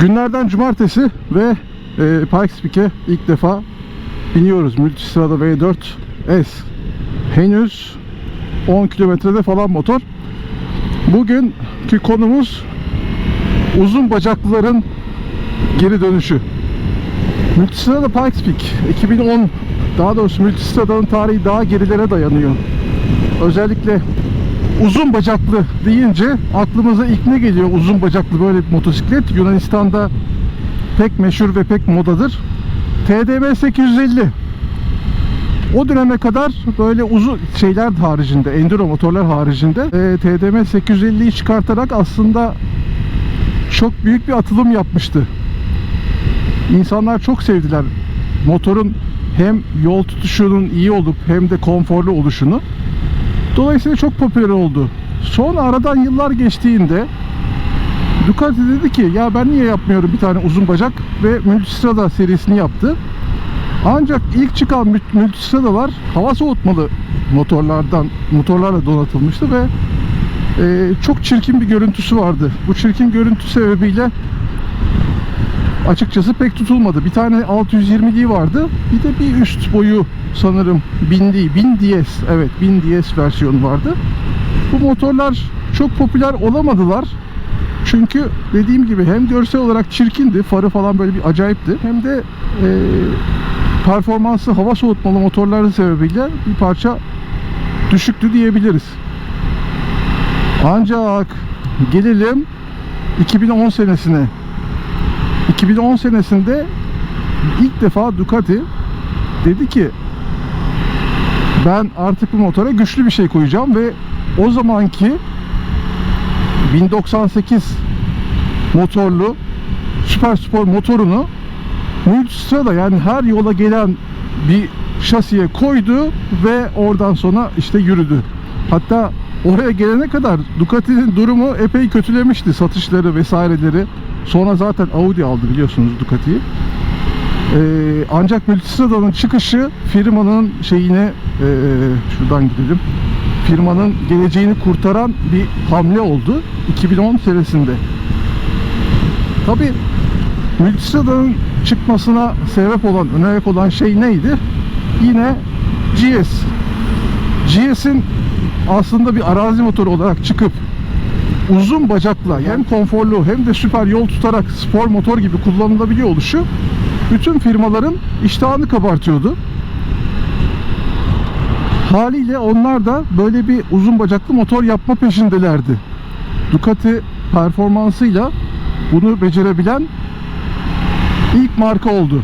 Günlerden cumartesi ve e, Pikes Peak'e ilk defa biniyoruz. Multistrada V4 S. Henüz 10 kilometrede falan motor. Bugünkü konumuz uzun bacaklıların geri dönüşü. Multistrada Pikes Peak 2010 daha doğrusu Multistrada'nın tarihi daha gerilere dayanıyor. Özellikle uzun bacaklı deyince aklımıza ilk ne geliyor uzun bacaklı böyle bir motosiklet? Yunanistan'da pek meşhur ve pek modadır. TDM 850. O döneme kadar böyle uzun şeyler haricinde, enduro motorlar haricinde e, TDM 850'yi çıkartarak aslında çok büyük bir atılım yapmıştı. İnsanlar çok sevdiler motorun hem yol tutuşunun iyi olup hem de konforlu oluşunu. Dolayısıyla çok popüler oldu. Son aradan yıllar geçtiğinde Ducati dedi ki ya ben niye yapmıyorum bir tane uzun bacak ve Multistrada serisini yaptı. Ancak ilk çıkan Mult- Multistradalar hava soğutmalı motorlardan motorlarla donatılmıştı ve e, çok çirkin bir görüntüsü vardı. Bu çirkin görüntü sebebiyle açıkçası pek tutulmadı. Bir tane 620'liği vardı. Bir de bir üst boyu sanırım 1000 değil, 1000 DS. Evet 1000 DS versiyonu vardı. Bu motorlar çok popüler olamadılar. Çünkü dediğim gibi hem görsel olarak çirkindi, farı falan böyle bir acayipti. Hem de e, performansı hava soğutmalı motorları sebebiyle bir parça düşüktü diyebiliriz. Ancak gelelim 2010 senesine. 2010 senesinde ilk defa Ducati dedi ki ben artık bu motora güçlü bir şey koyacağım ve o zamanki 1098 motorlu süper spor motorunu Multistrada yani her yola gelen bir şasiye koydu ve oradan sonra işte yürüdü. Hatta oraya gelene kadar Ducati'nin durumu epey kötülemişti satışları vesaireleri. Sonra zaten Audi aldı biliyorsunuz Ducati'yi. Ee, ancak Multistrada'nın çıkışı firmanın şeyine ee, şuradan gidelim. Firmanın geleceğini kurtaran bir hamle oldu 2010 senesinde. Tabi Multistrada'nın çıkmasına sebep olan, önerek olan şey neydi? Yine GS. GS'in aslında bir arazi motoru olarak çıkıp uzun bacakla hem konforlu hem de süper yol tutarak spor motor gibi kullanılabiliyor oluşu bütün firmaların iştahını kabartıyordu. Haliyle onlar da böyle bir uzun bacaklı motor yapma peşindelerdi. Ducati performansıyla bunu becerebilen ilk marka oldu.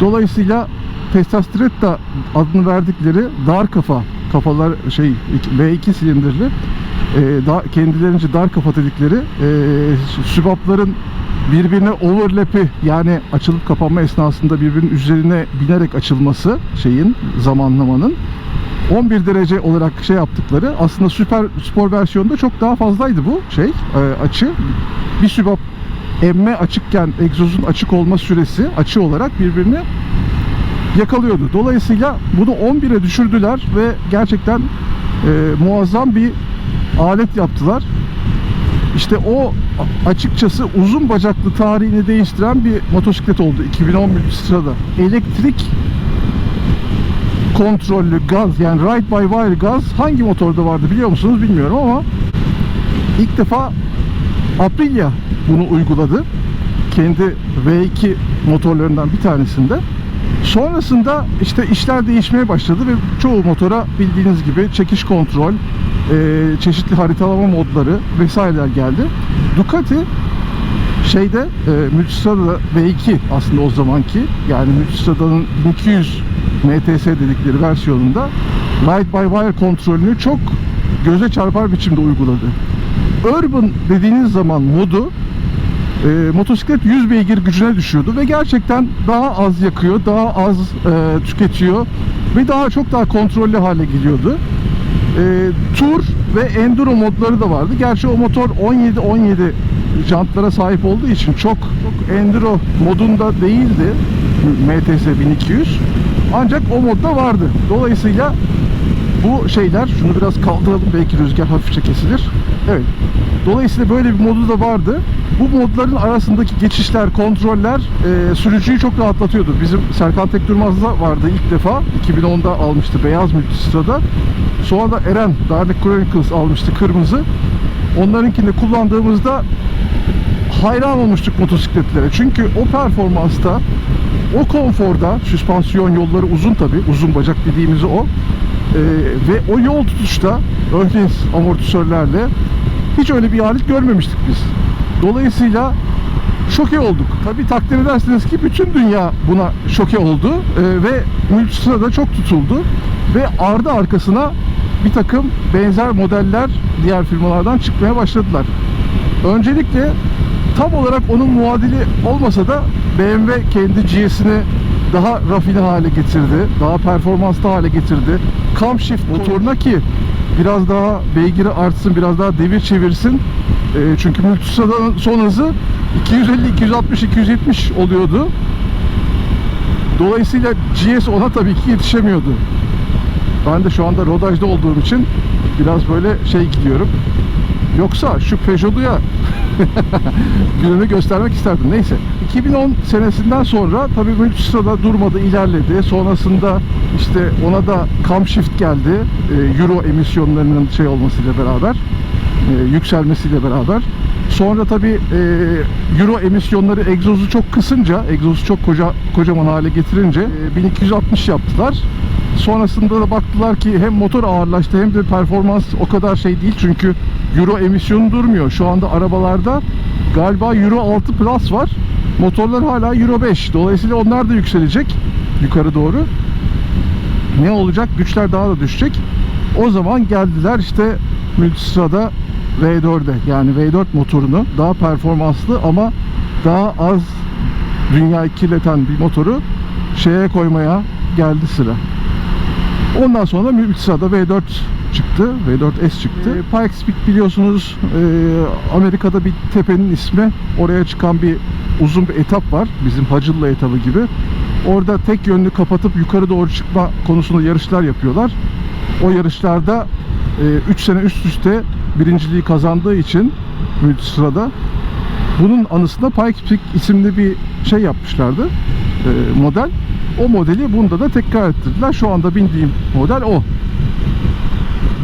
Dolayısıyla Testastretta adını verdikleri dar kafa kafalar şey V2 silindirli e, da, kendilerince dar kafa dedikleri e, sübapların birbirine overlap'i yani açılıp kapanma esnasında birbirinin üzerine binerek açılması şeyin zamanlamanın 11 derece olarak şey yaptıkları aslında süper spor versiyonda çok daha fazlaydı bu şey e, açı bir sübap emme açıkken egzozun açık olma süresi açı olarak birbirini yakalıyordu. Dolayısıyla bunu 11'e düşürdüler ve gerçekten e, muazzam bir alet yaptılar. İşte o açıkçası uzun bacaklı tarihini değiştiren bir motosiklet oldu 2010 Multistrada. Elektrik kontrollü gaz yani ride by wire gaz hangi motorda vardı biliyor musunuz bilmiyorum ama ilk defa Aprilia bunu uyguladı. Kendi V2 motorlarından bir tanesinde. Sonrasında işte işler değişmeye başladı ve çoğu motora bildiğiniz gibi çekiş kontrol, e, çeşitli haritalama modları vesaireler geldi. Ducati şeyde e, Multistrada'da V2 aslında o zamanki yani Multistrada'nın 1200 MTS dedikleri versiyonunda Ride by Wire kontrolünü çok göze çarpar biçimde uyguladı. Urban dediğiniz zaman modu e, motosiklet 100 beygir gücüne düşüyordu ve gerçekten daha az yakıyor, daha az e, tüketiyor ve daha çok daha kontrollü hale geliyordu. E, tur ve enduro modları da vardı. Gerçi o motor 17-17 jantlara sahip olduğu için çok, çok enduro modunda değildi MTS 1200. Ancak o modda vardı. Dolayısıyla bu şeyler, şunu biraz kaldıralım belki rüzgar hafifçe kesilir. Evet. Dolayısıyla böyle bir modu da vardı. Bu modların arasındaki geçişler, kontroller e, sürücüyü çok rahatlatıyordu. Bizim Serkan Tekdurmaz'da vardı ilk defa. 2010'da almıştı beyaz Multistrada. Sonra da Eren Darnik Chronicles almıştı kırmızı. Onlarınkini kullandığımızda hayran olmuştuk motosikletlere. Çünkü o performansta, o konforda, süspansiyon yolları uzun tabi, uzun bacak dediğimiz o. Ee, ve o yol tutuşta Öhlins amortisörlerle hiç öyle bir alet görmemiştik biz. Dolayısıyla şoke olduk. Tabi takdir edersiniz ki bütün dünya buna şoke oldu Ee, ve Multistrada da çok tutuldu ve ardı arkasına bir takım benzer modeller diğer firmalardan çıkmaya başladılar. Öncelikle tam olarak onun muadili olmasa da BMW kendi GS'ini daha rafine hale getirdi. Daha performanslı hale getirdi. Camshift motoruna ki biraz daha beygiri artsın, biraz daha devir çevirsin. E, çünkü Multistrada'nın son hızı 250, 260, 270 oluyordu. Dolayısıyla GS ona tabii ki yetişemiyordu. Ben de şu anda rodajda olduğum için biraz böyle şey gidiyorum. Yoksa şu Peugeot'uya gününü göstermek isterdim. Neyse. 2010 senesinden sonra tabii Multistrada durmadı, ilerledi. Sonrasında işte ona da camshift geldi. Ee, Euro emisyonlarının şey olmasıyla beraber, e, yükselmesiyle beraber. Sonra tabii e, Euro emisyonları egzozu çok kısınca, egzozu çok koca kocaman hale getirince e, 1260 yaptılar. Sonrasında da baktılar ki hem motor ağırlaştı hem de performans o kadar şey değil çünkü Euro emisyonu durmuyor. Şu anda arabalarda galiba Euro 6 Plus var. Motorlar hala Euro 5. Dolayısıyla onlar da yükselecek yukarı doğru. Ne olacak? Güçler daha da düşecek. O zaman geldiler işte Multistrada V4'e yani V4 motorunu daha performanslı ama daha az dünyayı kirleten bir motoru şeye koymaya geldi sıra. Ondan sonra Multistrada V4 çıktı. V4S çıktı. E, Pikes Peak biliyorsunuz e, Amerika'da bir tepenin ismi. Oraya çıkan bir uzun bir etap var. Bizim Hacılı etabı gibi. Orada tek yönlü kapatıp yukarı doğru çıkma konusunda yarışlar yapıyorlar. O yarışlarda 3 sene üst üste birinciliği kazandığı için Multistrada bunun anısında Pikes Peak isimli bir şey yapmışlardı. e, model. O modeli bunda da tekrar ettirdiler. Şu anda bindiğim model o.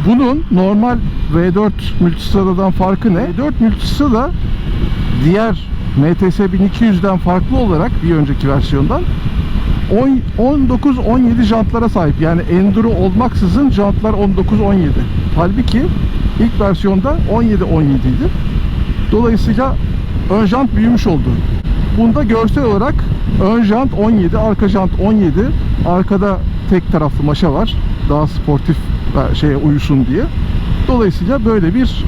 Bunun normal V4 Multistrada'dan farkı ne? V4 Multistrada diğer MTS 1200'den farklı olarak bir önceki versiyondan 19-17 jantlara sahip. Yani enduro olmaksızın jantlar 19-17. Halbuki ilk versiyonda 17-17 idi. Dolayısıyla ön jant büyümüş oldu. Bunda görsel olarak ön jant 17, arka jant 17. Arkada tek taraflı maşa var. Daha sportif ve şeye uyusun diye. Dolayısıyla böyle bir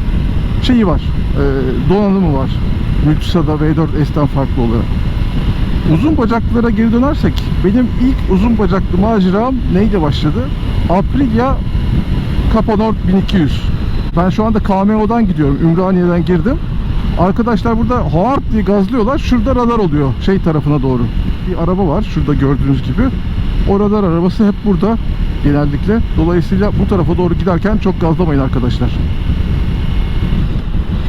şeyi var. E, donanımı var. Multistrada V4S'ten farklı olarak. Uzun bacaklılara geri dönersek benim ilk uzun bacaklı maceram neyle başladı? Aprilia Capanort 1200. Ben şu anda KMO'dan gidiyorum. Ümraniye'den girdim. Arkadaşlar burada hard diye gazlıyorlar. Şurada radar oluyor şey tarafına doğru. Bir araba var şurada gördüğünüz gibi. O radar arabası hep burada genellikle. Dolayısıyla bu tarafa doğru giderken çok gazlamayın arkadaşlar.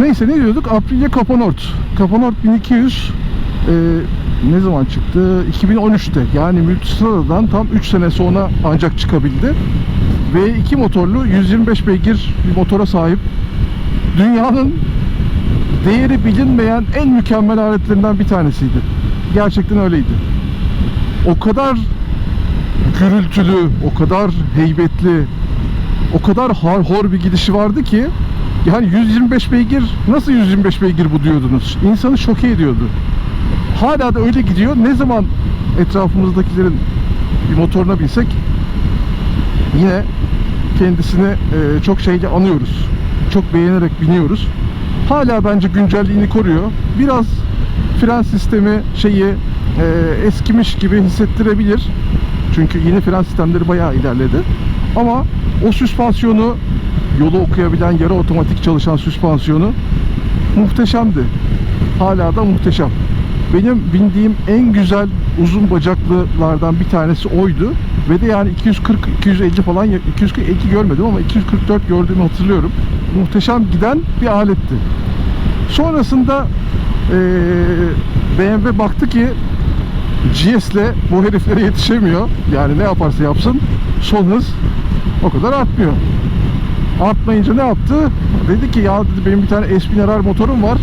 Neyse ne diyorduk? Aprilia Capanort. Capanort 1200 e, ne zaman çıktı? 2013'te. Yani Multistrada'dan tam 3 sene sonra ancak çıkabildi. V2 motorlu 125 beygir bir motora sahip. Dünyanın değeri bilinmeyen en mükemmel aletlerinden bir tanesiydi. Gerçekten öyleydi. O kadar gürültülü, o kadar heybetli, o kadar har hor bir gidişi vardı ki yani 125 beygir nasıl 125 beygir bu diyordunuz. İnsanı şoke ediyordu. Hala da öyle gidiyor. Ne zaman etrafımızdakilerin bir motoruna binsek yine kendisini e, çok şeyle anıyoruz. Çok beğenerek biniyoruz. Hala bence güncelliğini koruyor. Biraz fren sistemi şeyi e, eskimiş gibi hissettirebilir. Çünkü yeni fren sistemleri bayağı ilerledi. Ama o süspansiyonu yolu okuyabilen yarı otomatik çalışan süspansiyonu muhteşemdi. Hala da muhteşem. Benim bindiğim en güzel uzun bacaklılardan bir tanesi oydu. Ve de yani 240 250 falan 242 görmedim ama 244 gördüğümü hatırlıyorum. Muhteşem giden bir aletti. Sonrasında BMW baktı ki GS'le bu heriflere yetişemiyor. Yani ne yaparsa yapsın son hız o kadar artmıyor. Artmayınca ne yaptı? Dedi ki ya dedi benim bir tane S1000RR motorum var.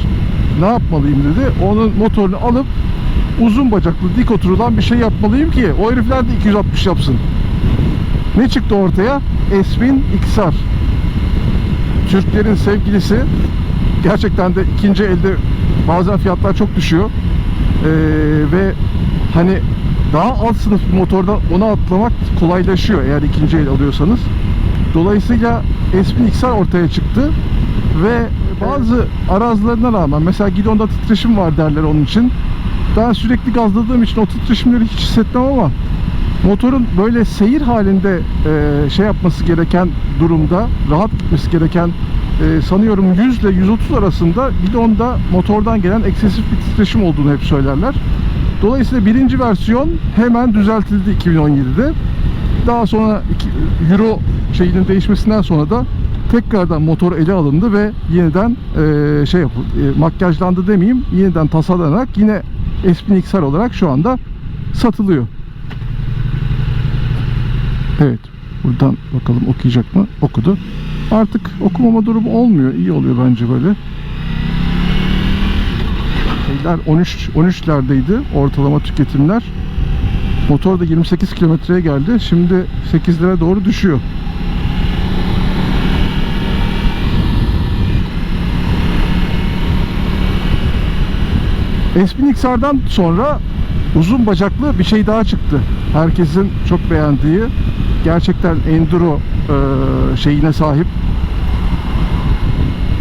Ne yapmalıyım dedi. Onun motorunu alıp uzun bacaklı dik oturulan bir şey yapmalıyım ki o herifler de 260 yapsın. Ne çıktı ortaya? S1000 XR. Türklerin sevgilisi gerçekten de ikinci elde bazen fiyatlar çok düşüyor. Ee, ve hani daha alt sınıf bir motorda ona atlamak kolaylaşıyor eğer ikinci el alıyorsanız. Dolayısıyla S1000 XR ortaya çıktı ve bazı arazlarına rağmen mesela gidonda titreşim var derler onun için. Ben sürekli gazladığım için o titreşimleri hiç hissetmem ama motorun böyle seyir halinde e, şey yapması gereken durumda rahat gitmesi gereken e, sanıyorum 100 ile 130 arasında gidonda motordan gelen eksesif bir titreşim olduğunu hep söylerler. Dolayısıyla birinci versiyon hemen düzeltildi 2017'de. Daha sonra iki, Euro şeyinin değişmesinden sonra da tekrardan motor ele alındı ve yeniden e, şey yapıldı, e, makyajlandı demeyeyim, yeniden tasarlanarak yine S1000 XR olarak şu anda satılıyor. Evet. Buradan bakalım okuyacak mı? Okudu. Artık okumama durumu olmuyor. İyi oluyor bence böyle. Şeyler 13 13'lerdeydi ortalama tüketimler. Motor da 28 kilometreye geldi. Şimdi 8'lere doğru düşüyor. S1000 XR'dan sonra uzun bacaklı bir şey daha çıktı. Herkesin çok beğendiği, gerçekten enduro e, şeyine sahip,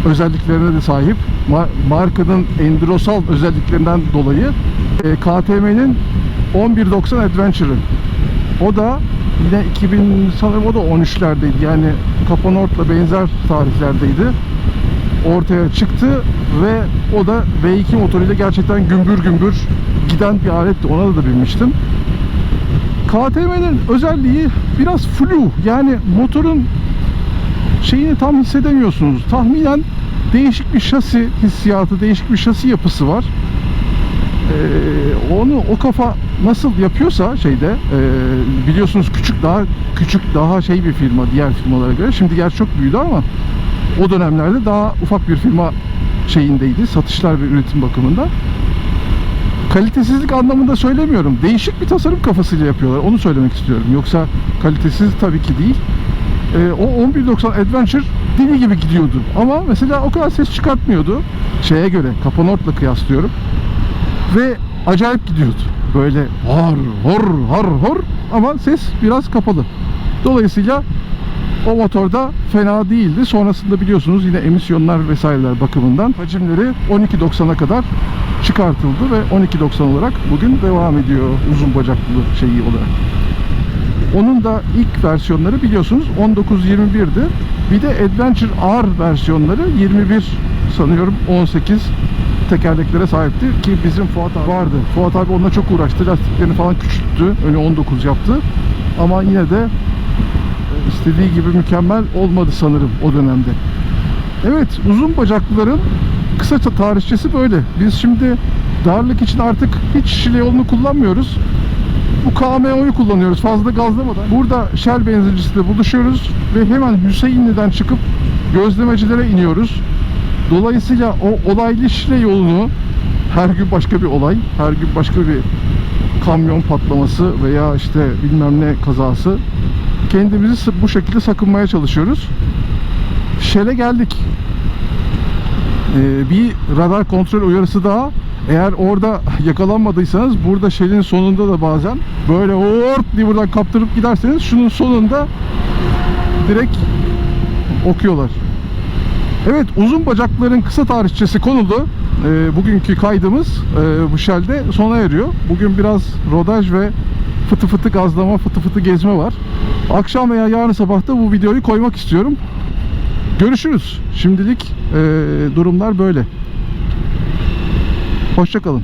özelliklerine de sahip. Ma- markanın endurosal özelliklerinden dolayı e, KTM'nin 1190 Adventure'ı. O da yine 2000 sanırım o da 13'lerdeydi. Yani Kapanort'la benzer tarihlerdeydi. Ortaya çıktı ve o da V2 motoruyla gerçekten gümbür gümbür giden bir aletti. Ona da, da binmiştim. KTM'nin özelliği biraz flu. Yani motorun şeyini tam hissedemiyorsunuz. Tahminen değişik bir şasi hissiyatı, değişik bir şasi yapısı var. Ee, onu o kafa nasıl yapıyorsa şeyde e, biliyorsunuz küçük daha küçük daha şey bir firma diğer firmalara göre. Şimdi gerçi çok büyüdü ama o dönemlerde daha ufak bir firma şeyindeydi. Satışlar ve üretim bakımından. Kalitesizlik anlamında söylemiyorum. Değişik bir tasarım kafasıyla yapıyorlar. Onu söylemek istiyorum. Yoksa kalitesiz tabii ki değil. Ee, o 1190 Adventure deli gibi gidiyordu. Ama mesela o kadar ses çıkartmıyordu. Şeye göre, Kapanort'la kıyaslıyorum. Ve acayip gidiyordu. Böyle har hor har hor ama ses biraz kapalı. Dolayısıyla o motorda fena değildi. Sonrasında biliyorsunuz yine emisyonlar vesaireler bakımından hacimleri 12.90'a kadar çıkartıldı ve 12.90 olarak bugün devam ediyor uzun bacaklı şeyi olarak. Onun da ilk versiyonları biliyorsunuz 19.21'di. Bir de Adventure R versiyonları 21 sanıyorum 18 tekerleklere sahipti ki bizim Fuat abi vardı. Fuat abi onunla çok uğraştı. Lastiklerini falan küçülttü. Öyle 19 yaptı. Ama yine de istediği gibi mükemmel olmadı sanırım o dönemde. Evet uzun bacaklıların kısa tarihçesi böyle. Biz şimdi darlık için artık hiç şile yolunu kullanmıyoruz. Bu KMO'yu kullanıyoruz fazla gazlamadan. Burada Shell benzincisiyle buluşuyoruz ve hemen Hüseyinli'den çıkıp gözlemecilere iniyoruz. Dolayısıyla o olaylı şile yolunu her gün başka bir olay, her gün başka bir kamyon patlaması veya işte bilmem ne kazası kendimizi bu şekilde sakınmaya çalışıyoruz. Shell'e geldik. Ee, bir radar kontrol uyarısı daha. Eğer orada yakalanmadıysanız burada Shell'in sonunda da bazen böyle hort diye buradan kaptırıp giderseniz şunun sonunda direkt okuyorlar. Evet uzun bacakların kısa tarihçesi konulu e, bugünkü kaydımız e, bu Shell'de sona eriyor. Bugün biraz rodaj ve fıtı fıtı gazlama, fıtı fıtı gezme var. Akşam veya yarın sabah da bu videoyu koymak istiyorum. Görüşürüz. Şimdilik e, durumlar böyle. Hoşçakalın.